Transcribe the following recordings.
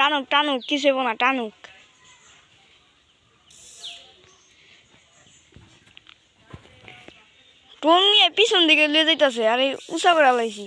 টানুক টানুক, কিছু হইব না, টানুক। টোন নিয়ে পিছন দিকে লিয়ে যাইতেছে, আরে উষা করে লাইছি।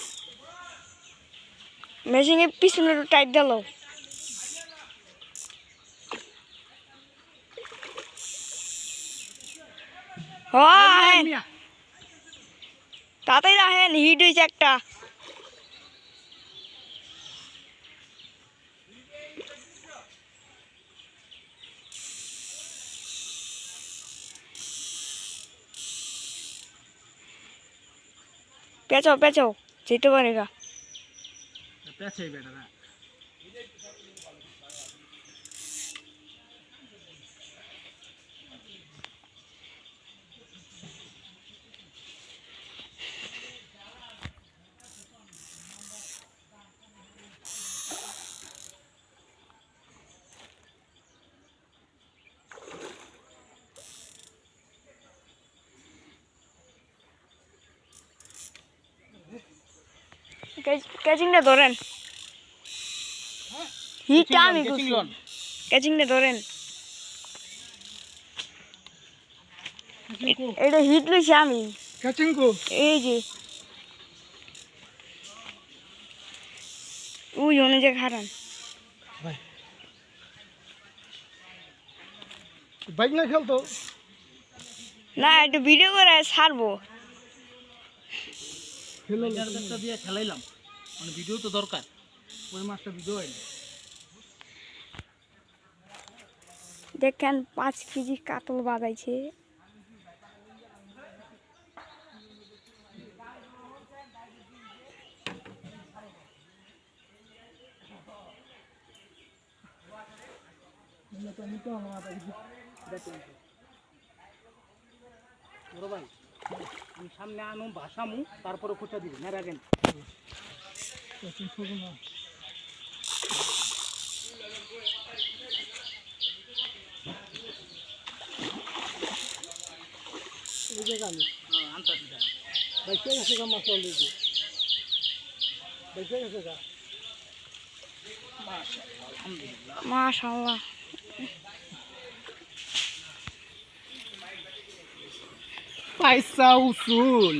মেশিনে পিছনে একটু টাইট দিল তাড়াতাড়ি রাখেন হিট হয়েছে একটা। পেঁচাও পেঁচাও যেতে পারে গা। পেছে বেটা না ক্যাচিংটা ধরেন হিটটা আমি ক্যাচিংটা ধরেন। এটা হিট লইছি আমি। ক্যাচিং কো। এই যে। ওই অনুযায়ী খারান বাইক না খেলতো? না একটু ভিডিও করে ছাড়বো। খেলাইলাম। মানে ভিডিও তো দরকার। ওই মাছটা ভিডিও হয়নি। দেখেন পাঁচ কেজি কাতল বাজাইছে আমি সামনে আনো ভাসামু তারপরে খুঁটা দিবি না রাখেন? জায়গা আমি হ্যাঁ। বাইকে গেছে গা মাছ অলরেডি। গেছে গা। মাশাল্লাহ পয়সা উসুল।